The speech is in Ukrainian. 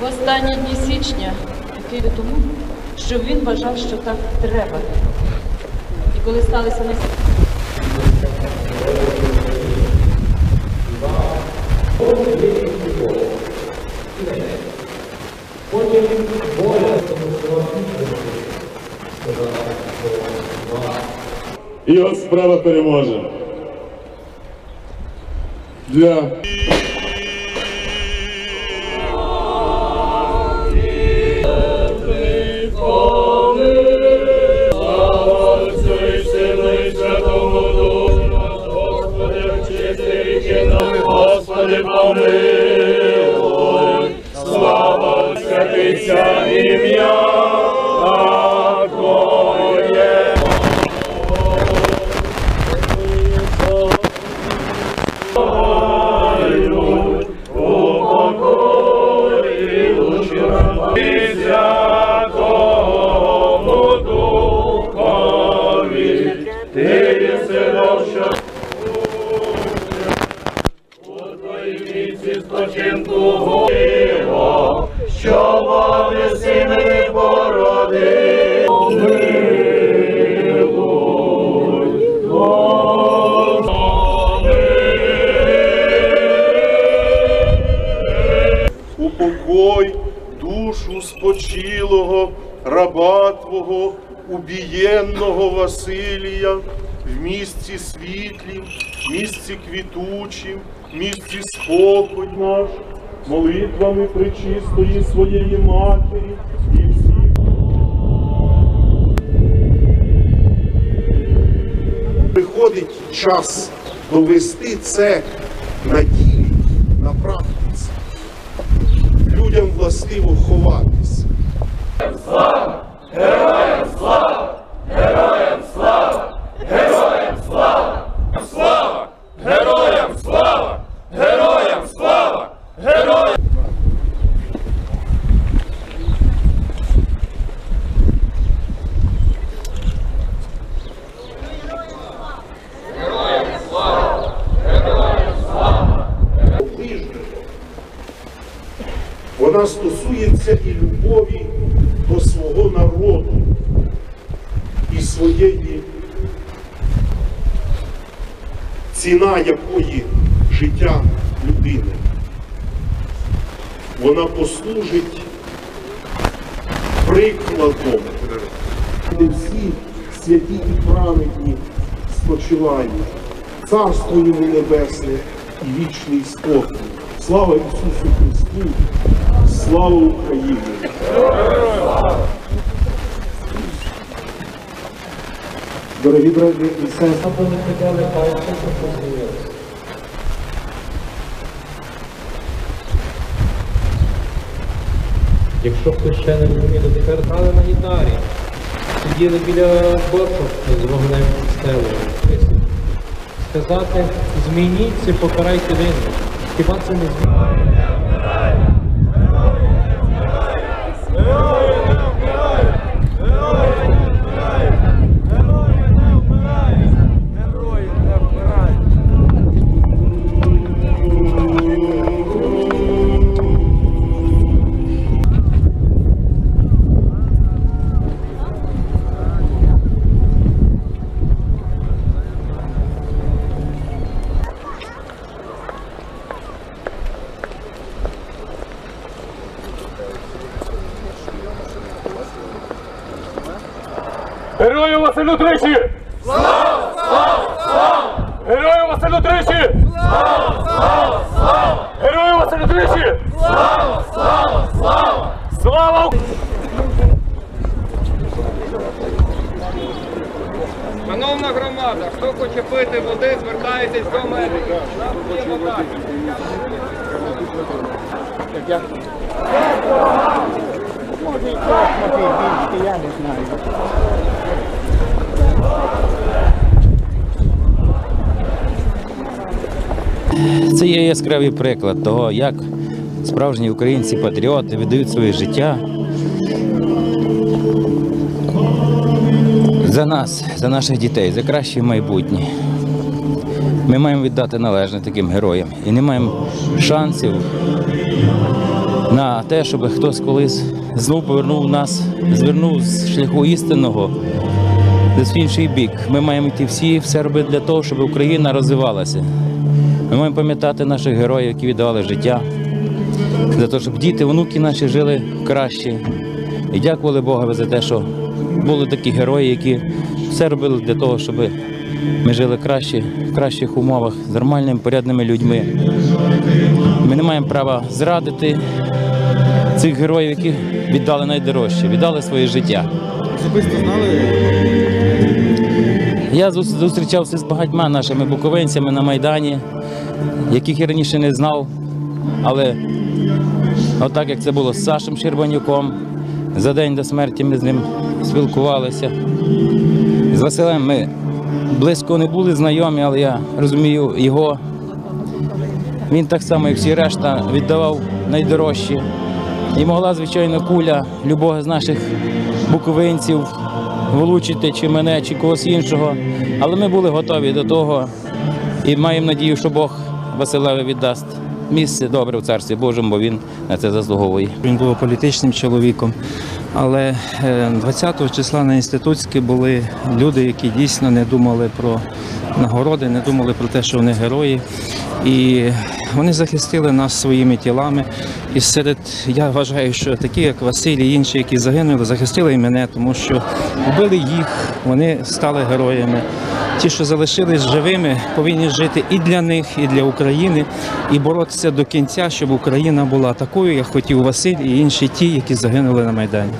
В останні дні січня, який тому, що він вважав, що так треба. І коли сталися на І його справа переможе. Для Emanuel, slava Sfântiția imia, Agoie. Alleluia. Віці спочинку що води сини породив. Упокой душу спочилого раба Твого, убієнного Василія, в місці світлім, місці квітучим, місці спокой наш, молитвами пречистої своєї матері і. Приходить час довести це на ділі, на практиці. Людям властиво ховатись. Героям слава! Героям слава! Героям! ближнього. Вона стосується і любові до свого народу і своєї ціна якої життя людини. Вона послужить прикладом, де всі святі і праведні спочивають. Царство йому небесне і вічний спокій. Слава Ісусу Христу! Слава Україні! Дорогі брати і сестри, Якщо хтось ще не розуміє, то тепер грали на гітарі. Сиділи біля бочок з вогнем стелею. Сказати, змініться, покарайте винних. Хіба це Герою Василю тричі! Слава! Слава! Слава! Герою Василю тричі! Слава! Слава! Слава! Герою Василю тричі! Слава! Слава! Слава! Слава! Шановна громада, хто хоче пити води, звертайтесь до мене. Нам є вода. Це є яскравий приклад того, як справжні українці-патріоти віддають своє життя за нас, за наших дітей, за краще майбутнє. Ми маємо віддати належне таким героям і не маємо шансів на те, щоб хтось колись знов повернув нас, звернув з шляху істинного десь в інший бік. Ми маємо йти всі все робити для того, щоб Україна розвивалася. Ми маємо пам'ятати наших героїв, які віддавали життя, для того, щоб діти, онуки наші жили краще. І дякували Богові за те, що були такі герої, які все робили для того, щоб ми жили краще, в кращих умовах, з нормальними, порядними людьми. Ми не маємо права зрадити цих героїв, які віддали найдорожче, віддали своє життя. Особисто знали? Я зус- зустрічався з багатьма нашими буковинцями на Майдані, яких я раніше не знав. Але отак як це було з Сашем Щербанюком, за день до смерті ми з ним спілкувалися. З Василем ми близько не були знайомі, але я розумію його. Він так само, як всі решта, віддавав найдорожче. І могла, звичайно, куля любого з наших буковинців влучити чи мене, чи когось іншого. Але ми були готові до того і маємо надію, що Бог Василеві віддасть місце добре в царстві Божому, бо він на це заслуговує. Він був політичним чоловіком. Але е, 20 числа на інститутській були люди, які дійсно не думали про нагороди, не думали про те, що вони герої. І вони захистили нас своїми тілами. І серед я вважаю, що такі, як Василь і інші, які загинули, захистили і мене, тому що вбили їх, вони стали героями. Ті, що залишились живими, повинні жити і для них, і для України, і боротися до кінця, щоб Україна була такою, як хотів Василь і інші ті, які загинули на Майдані.